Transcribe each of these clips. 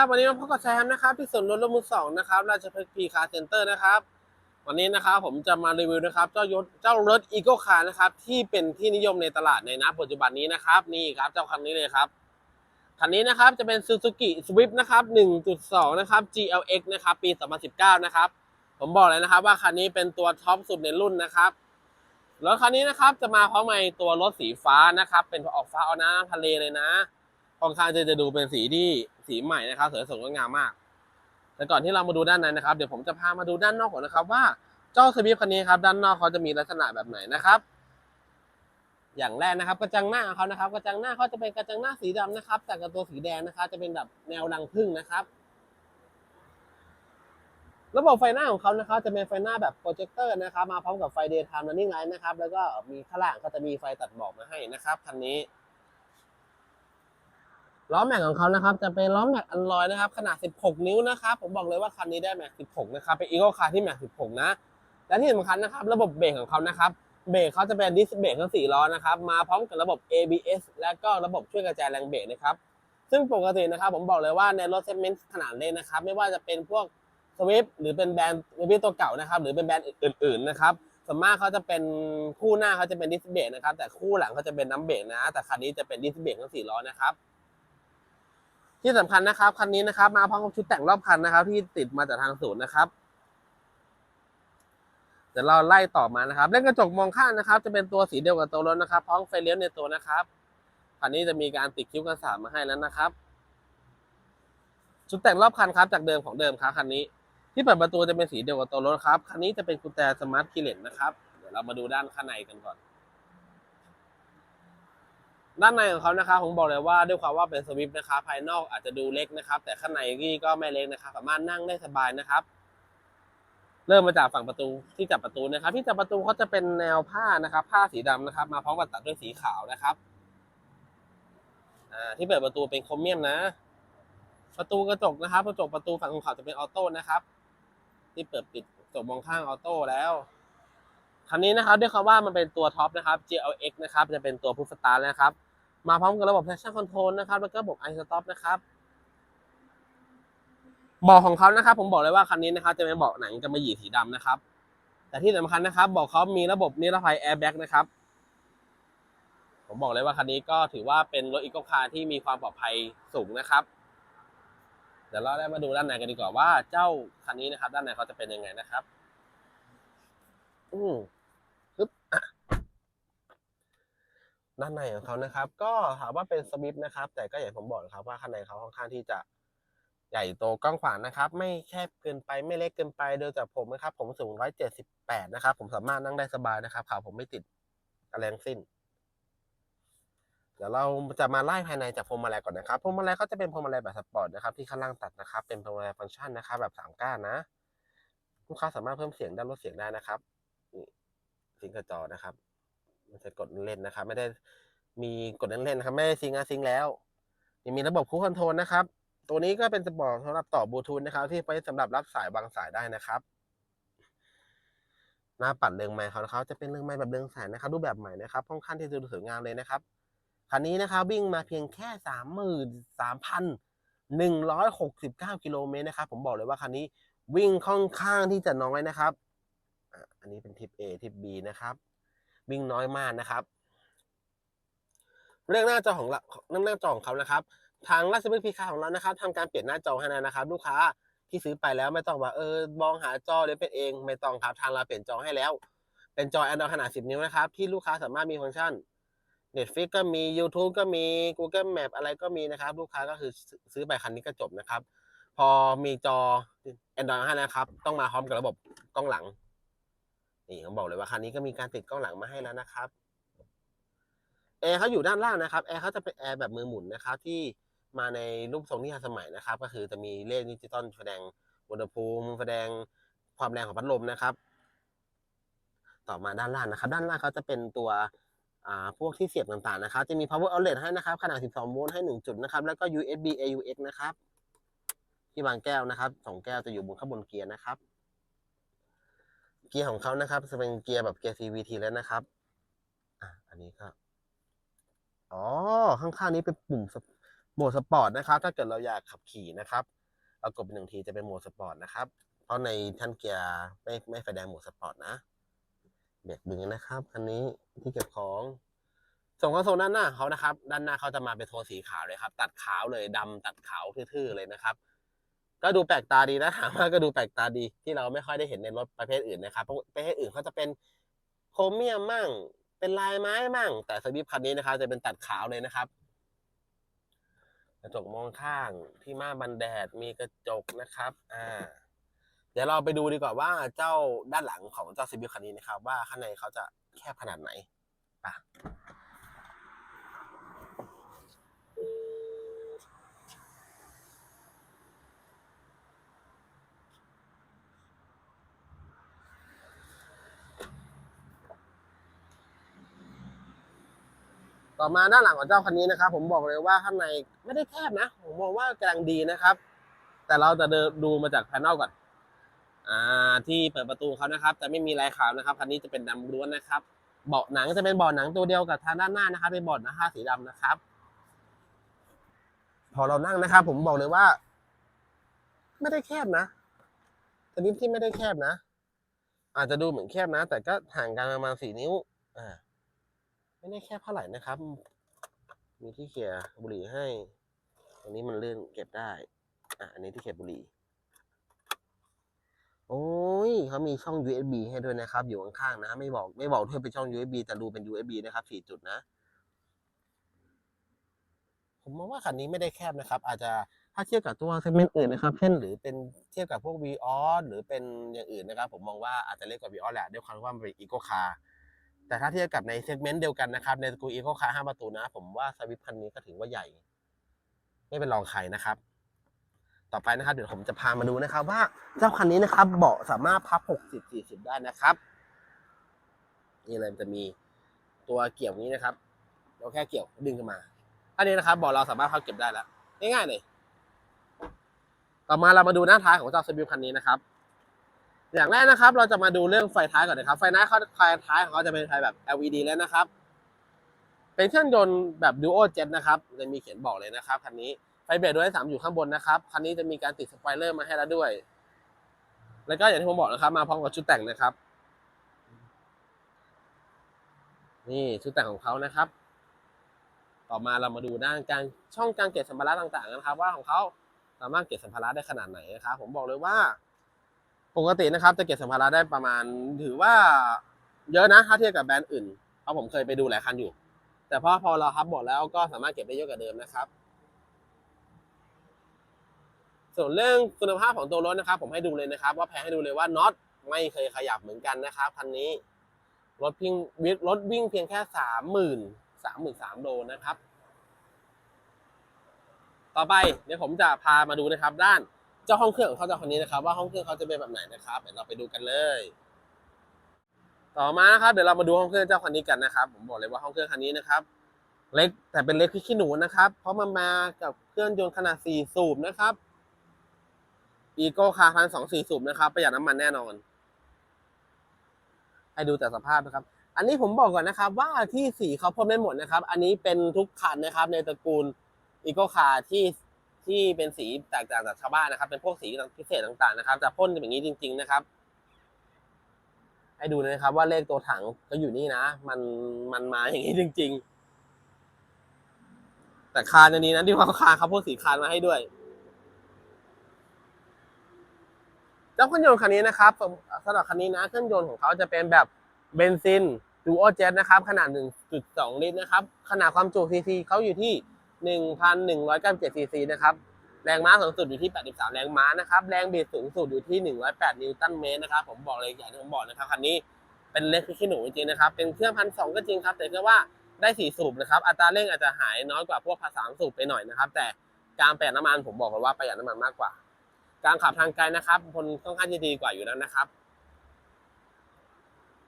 ับวันนี้มาพบกับแซมนะครับที่สวนย์รถรถมือสองนะครับราชพฤกษ์พีคาร์เซ็นเตอร์นะครับ วันนี้นะครับผมจะมารีวิวนะครับ เจ้ายศเจ้ารถอีโก้คาร์นะครับที่เป็นที่นิยมในตลาดในณปัจจุบันนี้นะครับนี่ครับเจ้าคันนี้เลยครับคันนี้นะครับจะเป็น Suzuki Swift นะครับ 1.2 นะครับ GLX นะครับปี 2019 นะครับ ผมบอกเลยนะครับว่าคันนี้เป็นตัวท็อปสุดในรุ่นนะครับรถคันนี้นะครับจะมาพร้อมในตัวรถสีฟ้านะครับ เป็นออกฟ้าเอาน้ำทะเลเลยนะ ค่อนข้างจะจะดูเป็นสีที่สีใหม่นะครับสวยสดงดงามมาก แต่ก่อนที่เรามาดูด้านในนะครับ เดี๋ยวผมจะพามาดูด้านนอกก่อนนะครับ ว่าเจ้าสวิฟคันนี้ครับด้านนอกเขาจะมีลักษณะแบบไหนนะครับ อย่างแรกนะครับกระจังหน้าของเขานะครับกระจังหน้าเขาจะเป็นกระจังหน้าสีดำนะครับ แต่กับตัวสีแดงนะครับ จะเป็นแบบแนวรังผึ้งนะครับระบบไฟหน้าของเขานะครับจะเป็นไฟหน้าแบบโปรเจคเตอร์นะครับ มาพร้อมกับไฟ daytime running light นะครับ แล้วก็มีข้างล่างก็จะมีไฟตัดหมอกมาให้นะครับคันนี้ ล้อแม็กของเขานะครับจะเป็นล้อแม็กอันลอยนะครับ ขนาด 16 นิ้วนะครับ ผมบอกเลยว่าคันนี้ได้แม็ก 16 นะครับ เป็นอีโก้คาร์ที่แม็ก 16 นะ และที่สำคัญนะครับ ระบบเบรกของเขานะครับเบรกเขาจะเป็นดิสเบรกทั้ง4ล้อนะครับ มาพร้อมกับระบบ ABS และก็ระบบช่วยกระจายแรงเบรกนะครับ ซึ่งปกตินะครับ ผมบอกเลยว่าในรถเซกเมนต์ขนาดเล็กนะครับ ไม่ว่าจะเป็นพวกสวิฟหรือเป็นแบรนด์สวิฟตัวเก่านะครับ หรือเป็นแบรนด์อื่น ๆ นะครับส่วนมากเขาจะเป็นคู่หน้าเขาจะเป็นดิสเบรกนะครับ แต่คู่หลังเขาจะเป็นน้ำเบรกนะ แต่คันนี้จะเป็นดิสเบรกทั้ง4ล้อนะครับ ที่สำคัญนะครับคันนี้นะครับ มาพร้อมกับชุดแต่งรอบคันนะครับ ที่ติดมาจากทางศูนย์นะครับเดี๋ยวเราไล่ต่อมานะครับเล่นกระจกมองข้างนะครับ จะเป็นตัวสีเดียวกับตัวรถนะครับพร้อมไฟเลี้ยวในตัวนะครับคันนี้จะมีการติดคิ้วกันสามมาให้แล้วนะครับ ชุดแต่งรอบคันครับ จากเดิมของเดิมครับคันนี้ ที่เปิดประตูจะเป็นสีเดียวกับตัวรถครับคันนี้จะเป็นกุญแจสมาร์ทคีเลนนะครับเดี๋ยวเรามาดูด้านข้างในกันก่อน ด้านในของเขานะครับผมบอกเลยว่าด้วยความว่าเป็นสวิฟนะครับภายนอกอาจจะดูเล็กนะครับ แต่ข้างในนี่ก็ไม่เล็กนะครับ สามารถนั่งได้สบายนะครับ เริ่มมาจากฝั่งประตูที่จับประตูนะครับ ที่จับประตูเขาจะเป็นแนวผ้านะครับ ผ้าสีดำนะครับ มาพร้อมกับตัดด้วยสีขาวนะครับที่เปิดประตูเป็นโครเมียมนะ ประตูกระจกนะครับ กระจกประตูฝั่งของเขาจะเป็นออโต้นะครับ ที่เปิดปิดกระจกมองข้างออโต้แล้วคันนี้นะครับด้วยคำว่ามันเป็นตัวท็อปนะครับ GLX นะครับ จะเป็นตัวพุทสตาร์นะครับ มาพร้อมกับระบบ traction control นะครับ แล้วก็ระบบ i stop นะครับเบาะของเขานะครับ ผมบอกเลยว่าคันนี้นะครับ จะเป็นเบาะหนังกำมะหยีสีดำนะครับ แต่ที่สำคัญนะครับเบาะเขามีระบบนิรภัย airbag นะครับ ผมบอกเลยว่าคันนี้ก็ถือว่าเป็นรถอีโคคาร์ที่มีความปลอดภัยสูงนะครับ เดี๋ยวเราได้มาดูด้านในกันดีกว่าว่าเจ้าคันนี้นะครับ ด้านในเขาจะเป็นยังไงนะครับ อืมปึ๊บอะ ด้านในของเขานะครับ ก็ถามว่าเป็นสวิฟนะครับ แต่ก็อย่างผมบอกนะครับว่าข้างในเขาค่อนข้างที่จะใหญ่โตกว้างขวางนะครับ ไม่แคบเกินไปไม่เล็กเกินไปโดยจากผมนะครับ ผมสูง 178 นะครับ ผมสามารถนั่งได้สบายนะครับขาผมไม่ติดอะไรทั้งสิ้น เดี๋ยวเราจะมาไล่ภายในจากพวงมาลัยก่อนนะครับพวงมาลัยเขาจะเป็นพวงมาลัยแบบสปอร์ตนะครับที่ข้างล่างตัดนะครับ เป็นพวงมาลัยฟังก์ชันนะครับ แบบสามก้านนะลูกค้าสามารถเพิ่มเสียงด้านลดเสียงได้นะครับนี่ซิงค์กระจอนะครับ ไม่ใช่กดเล่นนะครับ ไม่ได้มีกดเล่นๆนะครับ ไม่ได้ซิงค์นะซิงค์แล้วยังมีระบบคูคอนโทรลนะครับ ตัวนี้ก็เป็นสปอร์ตสำหรับต่อบลูทูธนะครับ ที่ไว้สำหรับรับสายวางสายได้นะครับ หน้าปัดเรืองไม้เขานะครับจะเป็นเรืองไม้แบบเรืองแสงนะครับ รูปแบบใหม่นะครับค่อนข้างที่จะดูสวยงามเลยนะครับคันนี้นะครับวิ่งมาเพียงแค่สามหมื่นสามพันหนึ่งร้อยหกสิบเก้ากิโลเมตรนะครับ ผมบอกเลยว่าคันนี้วิ่งค่อนข้างที่จะน้อยนะครับ อันนี้เป็นทิป A ทิป B นะครับ วิ่งน้อยมากนะครับ เรื่องหน้าจอของเรื่องหน้าจอของเขานะครับ ทางราชบุรีพีคาของเรานะครับทำการเปลี่ยนหน้าจอให้นะครับ ลูกค้าที่ซื้อไปแล้วไม่ต้องว่าเออมองหาจอเดี๋ยวเป็นเองไม่ต้องครับทางเราเปลี่ยนจอให้แล้ว เป็นจอ Android ขนาด 10 นิ้วนะครับ ที่ลูกค้าสามารถมีฟังก์ชัน Netflix ก็มี YouTube ก็มี Google Map อะไรก็มีนะครับ ลูกค้าก็คือซื้อไปคันนี้ก็จบนะครับ พอมีจอ Android ให้นะครับ ต้องมาพร้อมกับระบบกล้องหลัง นี่ผมบอกเลยว่าคันนี้ก็มีการติดกล้องหลังมาให้แล้วนะครับแอร์เขาอยู่ด้านล่างนะครับแอร์เขาจะเป็นแอร์แบบมือหมุนนะครับที่มาในรูปทรงที่ทันสมัยนะครับ ก็คือจะมีเลขดิจิตอลแสดงอุณหภูมิแสดงความแรงของพัดลมนะครับ ต่อมาด้านล่างนะครับ ด้านล่างเขาจะเป็นตัวอ่าพวกที่เสียบต่างๆนะครับ จะมี power outlet ให้นะครับ ขนาด 12 โวลต์ให้ 1 จุดนะครับ แล้วก็ USB AUX นะครับ ที่วางแก้วนะครับสองแก้วจะอยู่บนข้างบนเกียร์นะครับ เกียร์ของเขานะครับจะเป็นเกียร์แบบเกียร์ CVT แล้วนะครับอะอันนี้ก็อ๋อข้างๆนี้เป็นปุ่มโหมดสปอร์ตนะครับ ถ้าเกิดเราอยากขับขี่นะครับเรากดเป็นหนึ่งทีจะเป็นโหมดสปอร์ตนะครับ เพราะในท่านเกียร์ไม่ไม่ไฟแดงโหมดสปอร์ตนะเบรกมือนะครับคันนี้ที่เก็บของส่วนคอนโซลด้านหน้าเขานะครับ ด้านหน้าเขาจะมาเป็นโทนสีขาวเลยครับ ตัดขาวเลยดำตัดขาวทื่อๆเลยนะครับ ก็ดูแปลกตาดีนะถามว่าก็ดูแปลกตาดีที่เราไม่ค่อยได้เห็นในรถประเภทอื่นนะครับเพราะประเภทอื่นเขาจะเป็นโครเมียมมั่ง เป็นลายไม้มั่ง แต่สวิฟคันนี้นะครับจะเป็นตัดขาวเลยนะครับกระจกมองข้างที่ม่าบันแดดมีกระจกนะครับ อ่า เดี๋ยวเราไปดูดีกว่าว่าเจ้าด้านหลังของเจ้าซีบิคันนี้นะครับ ว่าข้างในเขาจะแคบขนาดไหนไปะ ต่อมาด้านหลังของเจ้าคันนี้นะครับ ผมบอกเลยว่าข้างในไม่ได้แคบนะ ผมมองว่ากำลังดีนะครับ แต่เราจะดูมาจากภายนอกก่อน อ่า ที่เปิดประตูเขานะครับจะไม่มีลายขาวนะครับคันนี้จะเป็นดำล้วนนะครับ เบาะหนังจะเป็นเบาะหนังตัวเดียวกับทางด้านหน้านะครับ เป็นเบาะหนังผ้าสีดำนะครับ พอเรานั่งนะครับ ผมบอกเลยว่า ไม่ได้แคบนะชนิดที่ไม่ได้แคบนะอาจจะดูเหมือนแคบนะ แต่ก็ห่างกันประมาณสี่นิ้ว อ่า ไม่ได้แคบเท่าไหร่นะครับ มีที่เขี่ยบุหรี่ให้อันนี้มันเลื่อนเก็บได้ อะ อันนี้ที่เก็บบุหรี่ โอ้ยเขามีช่อง USB ให้ด้วยนะครับ อยู่ข้างๆนะ ไม่บอกไม่บอกด้วยเป็นช่อง USB แต่ดูเป็น USB นะครับสี่จุดนะ ผมมองว่าคันนี้ไม่ได้แคบนะครับ อาจจะถ้าเทียบกับตัวเซกเมนต์อื่นนะครับ เช่นหรือเป็นเทียบกับพวก v ีออหรือเป็นอย่างอื่นนะครับ ผมมองว่าอาจจะเล็กกว่า v ีออแหละด้วยความที่ว่ามันเป็นอีโคคาร์ แต่ถ้าเทียบกับในเซกเมนต์เดียวกันนะครับ ในตระกูอีโคคาร์ห้าประตูนะ ผมว่าสวิฟคันนี้ก็ถือว่าใหญ่ ไม่เป็นรองใครนะครับ ต่อไปนะครับ เดี๋ยวผมจะพามาดูนะครับ ว่าเจ้าคันนี้นะครับ เบาะสามารถพับ 60 40 ได้นะครับ นี่เลยมันจะมีตัวเกี่ยวนี้นะครับ เราแค่เกี่ยวดึงขึ้นมาอันนี้นะครับเบาะเราสามารถพับเก็บได้แล้วง่ายๆเลยต่อมาเรามาดูหน้าท้ายของเจ้าสบิวคันนี้นะครับ อย่างแรกนะครับเราจะมาดูเรื่องไฟท้ายก่อนนะครับ ไฟท้าเขาไฟท้ายของเขาจะเป็นไฟแบบ LED แล้วนะครับ เป็นเครื่องยนต์แบบ Duo Jet นะครับจะมีเขียนบอกเลยนะครับคันนี้ไฟเบรกด้วยสามอยู่ข้างบนนะครับคันนี้จะมีการติดสปอยเลอร์มาให้แล้วด้วย แล้วก็อย่างที่ผมบอกนะครับ มาพร้อมกับชุดแต่งนะครับ นี่ชุดแต่งของเขานะครับ ต่อมาเรามาดูด้านการช่องการเก็บสัมภาระต่างๆนะครับ ว่าของเขาสามารถเก็บสัมภาระได้ขนาดไหนนะครับ ผมบอกเลยว่า ปกตินะครับจะเก็บสัมภาระได้ประมาณ ถือว่าเยอะนะถ้าเทียบกับแบรนด์อื่น เพราะผมเคยไปดูหลายคันอยู่ แต่พอพอเราฮับบอกแล้วก็สามารถเก็บได้เยอะกว่าเดิมนะครับ ส่วนเรื่องคุณภาพของตัวรถนะครับ ผมให้ดูเลยนะครับ ว่าแพ้ให้ดูเลยว่าน็อตไม่เคยขยับเหมือนกันนะครับคันนี้รถพิงวิรถวิ่งเพียงแค่สามหมื่นสามหมื่นสามโลนะครับ ต่อไปเดี๋ยวผมจะพามาดูนะครับด้าน จ้าห้องเครื่องของเขาจ้าคันนี้นะครับ ว่าห้องเครื่องเขาจะเป็นแบบไหนนะครับเดี๋ยวเราไปดูกันเลย ต่อมานะครับเดี๋ยวเรามาดูห้องเครื่องเจ้าคันนี้กันนะครับ ผมบอกเลยว่าห้องเครื่องคันนี้นะครับ เล็กแต่เป็นเล็กพริกขี้หนูนะครับ เพราะมันมากับเครื่องยนต์ขนาดสี่สูบนะครับอีโก้คาร์พันสองสี่สูบนะครับประหยัดน้ำมันแน่นอน ให้ดูแต่สภาพนะครับ อันนี้ผมบอกก่อนนะครับ ว่าที่สีเขาพ่นไม่หมดนะครับ อันนี้เป็นทุกคันนะครับ ในตระกูลอีโก้คาร์ที่ ที่เป็นสีแตกต่างจากชาวบ้านนะครับ เป็นพวกสีพิเศษต่างๆนะครับจะพ่นอย่างนี้จริง ๆนะครับ ให้ดูนะครับ ว่าเลขตัวถังก็อยู่นี่นะ มันมันมาอย่างนี้จริง ๆ แต่คานอันนี้นะที่เขาคานเขาพ่นสีคานมาให้ด้วยเจ้าเครื่องยนต์คันนี้นะครับสำหรับคันนี้นะเครื่องยนต์ของเขาจะเป็นแบบเบนซินดูโอเจ t นะครับ ขนาด 1.2 ลิตรนะครับ ขนาดความจุซีซีเขาอยู่ที่ 1,197ซีซีนะครับ แรงม้าสูงสุดอยู่ที่ 83 แรงม้านะครับ แรงบิดสูงสุดอยู่ที่ 108 นิวตันเมตรนะครับ ผมบอกเลยอย่างที่ผมบอกนะครับคันนี้เป็นเล็กขี้หนูจริงๆนะครับ เป็นเครื่องพันสองก็จริงครับ แต่แค่ว่าได้สี่สูบนะครับ อัตราเร่งอาจจะหายน้อยกว่าพวกพันสาสูบไปหน่อยนะครับ แต่การประหยัดน้ำมันผมบอกเลยว่าประหยัดน้ำมันมากกว่า การขับทางไกลนะครับคนค่อนข้างจะดีกว่าอยู่แล้วนะครับ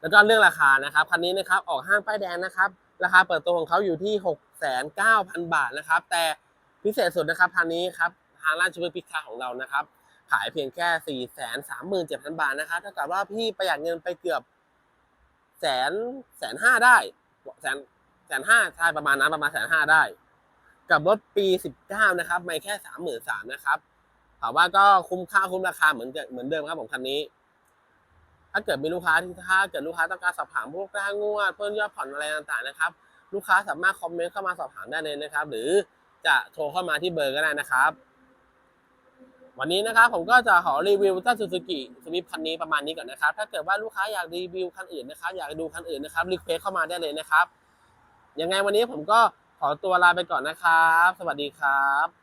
แล้วก็เรื่องราคานะครับ คันนี้นะครับออกห้างป้ายแดงนะครับ ราคาเปิดตัวของเขาอยู่ที่หกแสนเก้าพันบาทนะครับ แต่พิเศษสุดนะครับคันนี้ครับทางราชบุรีพิคาของเรานะครับ ขายเพียงแค่สี่แสนสามหมื่นเจ็ดพันบาทนะครับเท่ากับว่าพี่ประหยัดเงินไปเกือบแสนแสนห้าได้แสนแสนห้าใช่ประมาณนั้นประมาณแสนห้าได้ กับรถปี19นะครับไม่แค่33,000นะครับถามว่าก็คุ้มค่าคุ้มราคาเหมือนเดิมเหมือนเดิมครับผมคันนี้ ถ้าเกิดมีลูกค้าที่ถ้าเกิดลูกค้าต้องการสอบถามพวกค่างวด เพิ่มยอดผ่อนอะไรต่างๆนะครับ ลูกค้าสามารถคอมเมนต์เข้ามาสอบถามได้เลยนะครับ หรือจะโทรเข้ามาที่เบอร์ก็ได้นะครับ วันนี้นะครับผมก็จะขอรีวิวเจ้าซูซูกิสวิฟคันนี้ประมาณนี้ก่อนนะครับ ถ้าเกิดว่าลูกค้าอยากรีวิวคันอื่นนะครับ อยากดูคันอื่นนะครับรีเควสเข้ามาได้เลยนะครับยังไงวันนี้ผมก็ขอตัวลาไปก่อนนะครับ สวัสดีครับ